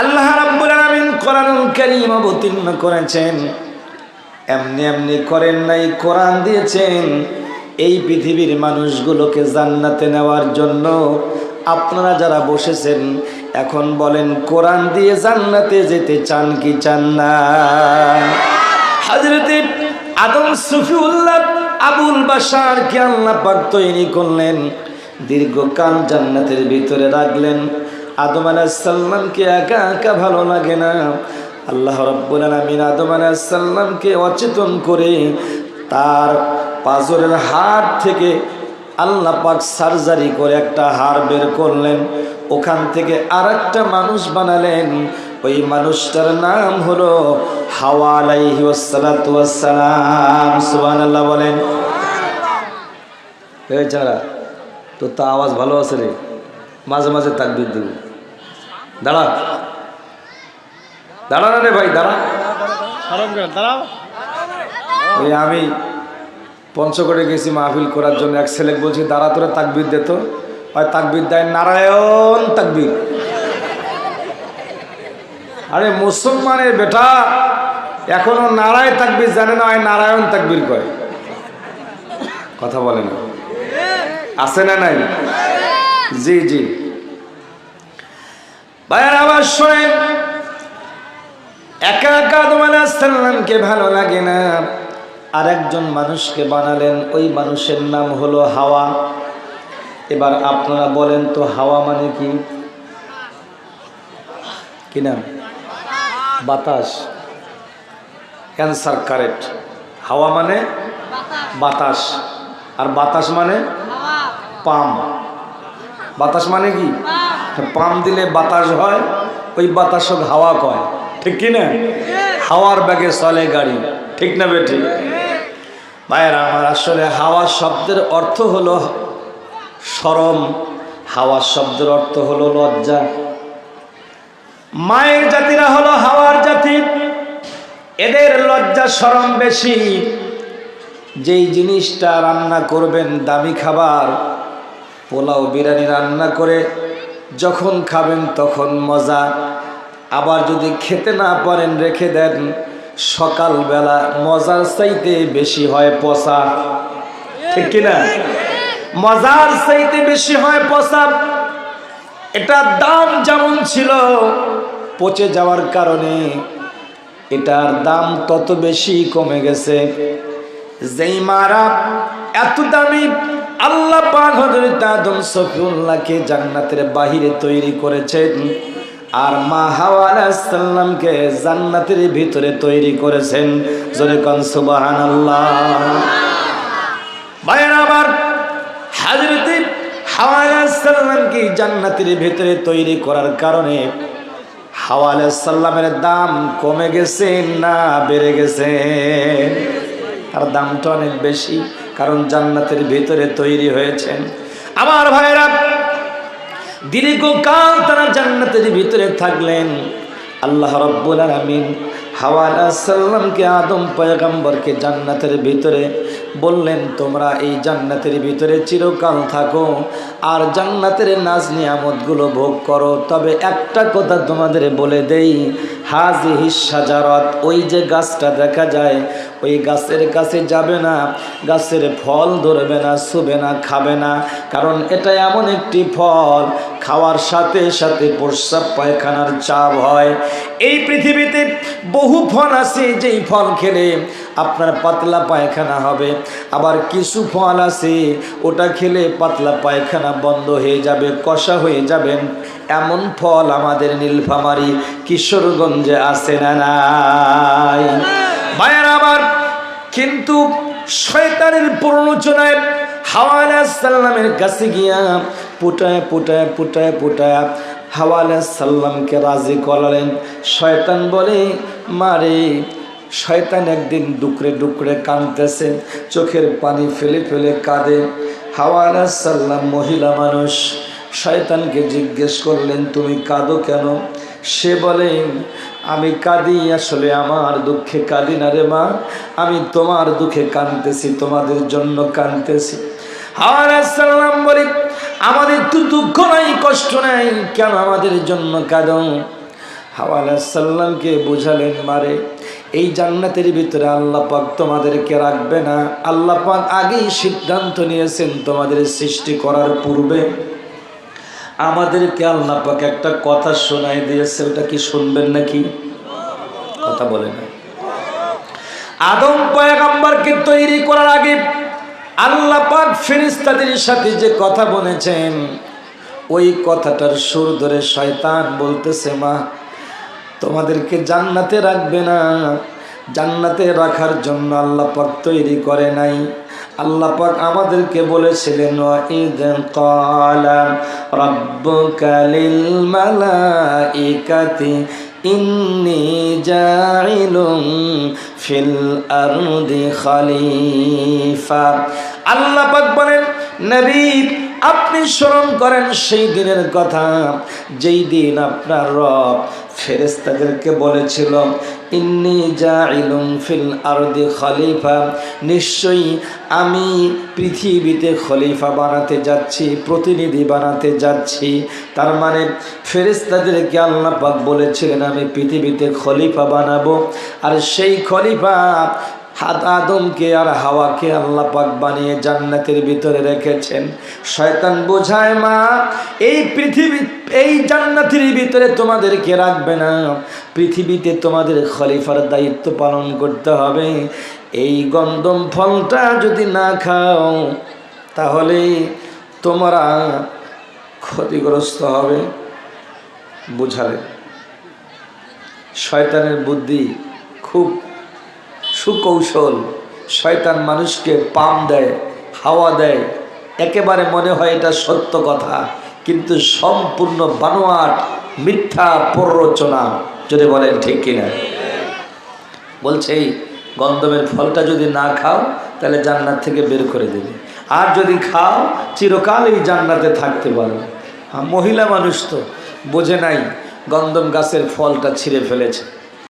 আল্লাহ রাব্বুল আলামিন কোরআনুল কারীম অবতীর্ণ করেছেন। এমনি এমনি করেন নাই, কোরআন দিয়েছেন। এই পৃথিবীর মানুষগুলোকে জান্নাতে নেওয়ার জন্য আপনারা যারা বসেছেন, এখন বলেন, কোরআন দিয়ে জান্নাতে যেতে চান কি চান না? হাজরতে আদম সফিউল্লাহ আবুল বাসারকে আল্লাহ পাক তৈরি করলেন। দীর্ঘকাল জান্নাতের ভিতরে রাখলেন। আদম আলাহিসাল্লামকে একা একা ভালো লাগে না। আল্লাহ রব্বুল আলমিন আদম আলাহিসাল্লামকে অচেতন করে তার পাজরের হাড় থেকে আল্লাহ পাক সার্জারি করে একটা হাড় বের করলেন। ওখান থেকে আর মানুষ বানালেন। ওই মানুষটার নাম হলো হাওয়া ওয়াসসালাম। সুবহানাল্লাহ বলেন। তোর তো আওয়াজ ভালো আছে রে। মাঝে মাঝে তাকবির দিব। দাঁড়া। দাঁড়া না রে ভাই দাঁড়া। ওই আমি পঞ্চগড়ে গেছি মাহফিল করার জন্য। এক ছেলে বলছি দাঁড়া তোরা তাকবির দে তো। হয় তাকবির দেয় নারায়ণ তাকবির। আরে মুসলমানের বেটা এখনও নারায় তাকবির জানে না হয় নারায়ণ তাকবির কয়। কথা বলে না। আছে না নাই? জি জি। ভাইয়ার আবার শোনেন। একা একা আদম আলাহিসাল্লামকে ভালো লাগে না। আর একজন মানুষকে বানালেন ওই মানুষের নাম হলো হাওয়া। এবার আপনারা বলেন তো হাওয়া মানে কি? কি নাম? বাতাস। ক্যান্সার কারেক্ট হাওয়া মানে? বাতাস। আর বাতাস মানে? পাম। বাতাস মানে কি? পাম দিলে বাতাস হয়, ওই বাতাস হাওয়া কয়। ঠিক কি না? হাওয়ার ব্যাগে চলে গাড়ি। ঠিক না বেটি? ভাইয়ের, আমার আসলে হাওয়া শব্দের অর্থ হলো সরম। হাওয়া শব্দের অর্থ হলো লজ্জা। মায়ের জাতিরা হলো হাওয়ার জাতি। এদের লজ্জা সরম বেশি। যেই জিনিসটা রান্না করবেন দামি খাবার, পোলাও, বিরিয়ানি রান্না করে যখন খাবেন তখন মজা। আবার যদি খেতে না পারেন, রেখে দেন। সকালবেলা মজার চাইতে বেশি হয় পচা। ঠিক কিনা? মজার চাইতে বেশি হয় পচা। এটার দাম যেমন ছিল, পচে যাওয়ার কারণে এটার দাম তত বেশি কমে গেছে। যেই মারা এত দামি আল্লাহ পাক হযরত আদম সফিউল্লাহকে জান্নাতের বাহিরে তৈরি করেছেন আর মা হাওয়া আলাইহিস সালামকে জান্নাতের ভিতরে তৈরি করেছেন। জোরে কোন, সুবহানাল্লাহ। ভাইয়ের, আবার হাজরতে হাওয়া আলাইহিস সালামকে জান্নাতের ভিতরে তৈরি করার কারণে হাওয়া আলাইহিস সালামের দাম কমে গেছে না বেড়ে গেছে? তার দামটা অনেক বেশি। কারণ জান্নাতের ভিতরে তৈরি হয়েছেন। আমার ভাইরা দীর্ঘকাল তারা জান্নাতের ভিতরে থাকলেন। আল্লাহ রব্বুল আলামিন হাওয়া সাল্লামকে আদম পয়গম্বরকে জান্নাতের ভিতরে বললেন, তোমরা এই জান্নাতের ভিতরে চিরকাল থাকো আর জান্নাতের নাজ নিয়ামতগুলো ভোগ করো। তবে একটা কথা তোমাদের বলে দেই হাজি হিসাজারত ওই যে গাছটা দেখা যায় ওই গাছের কাছে যাবে না, গাছের ফল ধরবে না, শুবে না, খাবে না। কারণ এটা এমন একটি ফল, খাওয়ার সাথে সাথে প্রস্রাব পায়খানার চাপ হয়। এই পৃথিবীতে বহু ফল আছে, যেই ফল খেলে আপনার পাতলা পায়খানা হবে। আবার কিছু ফল আছে, ওটা খেলে পাতলা পায়খানা বন্ধ হয়ে যাবে, কষা হয়ে যাবেন এমন ফল আমাদের নীলফামারি কিশোরগঞ্জে আছে না নাই? কিন্তু শয়তানের প্ররোচনায় হাওয়া সাল্লামের কাছে গিয়া পুটায় পুটায় পুটায় পুটায় হাওয়া সাল্লামকে রাজি করালেন। শয়তান বলে, মারে, শয়তান একদিন ডুকরে ডুকরে কাঁদতেছে, চোখের পানি ফেলে ফেলে কাঁদে। হাওয়া সাল্লাম মহিলা মানুষ শয়তানকে জিজ্ঞেস করলেন, তুমি কাঁদো কেন? সে বলে আমি কাঁদি আসলে আমার দুঃখে কাঁদি না রে মা। আমি তোমার দুঃখে কাঁদতেছি, তোমাদের জন্য কাঁদতেছি। হাওয়ালাম বলি, আমাদের তো দুঃখ নাই, কষ্ট নাই, কেন আমাদের জন্য কাঁদো? হাওয়া সাল্লামকে বুঝালেন মারে এই জান্নাতের ভিতরে আল্লাহ পাক তোমাদেরকে রাখবে না। আল্লাহ পাক আগেই সিদ্ধান্ত নিয়েছেন তোমাদের সৃষ্টি করার পূর্বে। আমাদেরকে আল্লাহ পাক একটা কথা শোনাই দিয়েছে, ওটা কি শুনবেন নাকি? কথা বলে না। আদম পয়গাম্বরকে তৈরি করার আগে আল্লাহ পাক ফেরেশতাদের সাথে যে কথা বলেছেন, ওই কথাটার সুর ধরে শয়তান বলতেছে, মা, তোমাদেরকে জান্নাতে রাখবে না। জান্নাতে রাখার জন্য আল্লাহ পাক তৈরি করে নাই। আল্লাহ পাক আমাদেরকে বলেছিলেন ওয়াইদ ক্বালা রাব্বুকা লিল মালাইকাতি ইন্নি জাইলুম ফিল আরদি খলিফা। আল্লাহ পাক বলেন নবী, আপনি স্মরণ করেন সেই দিনের কথা। যেই দিন আপনার রব ফেরেস্তাদেরকে বলেছিল, ইন্নি জাইলুম ফিল আরদি খলিফা। নিশ্চয়ই আমি পৃথিবীতে খলিফা বানাতে যাচ্ছি, প্রতিনিধি বানাতে যাচ্ছি। তার মানে ফেরেস্তাদেরকে আল্লাহ পাক বলেছিলেন, আমি পৃথিবীতে খলিফা বানাবো। আর সেই খলিফা হাত আদমকে আর হাওয়াকে আল্লাহ পাক বানিয়ে জান্নাতের ভিতরে রেখেছেন। শয়তান বোঝায়, মা, এই পৃথিবী, এই জান্নাতের ভিতরে তোমাদেরকে রাখবে না। পৃথিবীতে তোমাদের খলিফার দায়িত্ব পালন করতে হবে। এই গন্ধম ফলটা যদি না খাও, তাহলে তোমরা ক্ষতিগ্রস্ত হবে। বুঝালে। শয়তানের বুদ্ধি খুব সুকৌশল। শয়তান মানুষকে পাম দেয়, হাওয়া দেয়। একেবারে মনে হয় এটা সত্য কথা, কিন্তু সম্পূর্ণ বানোয়াট, মিথ্যা প্ররোচনা। যদি বলেন ঠিক কিনা। বলছে গন্ধমের ফলটা যদি না খাও, তাহলে জান্নাত থেকে বের করে দেবে। আর যদি খাও, চিরকাল এই জান্নাতে থাকতে পারবে। মহিলা মানুষ তো বোঝে নাই গন্ধম গাছের ফলটা ছিঁড়ে ফেলেছে।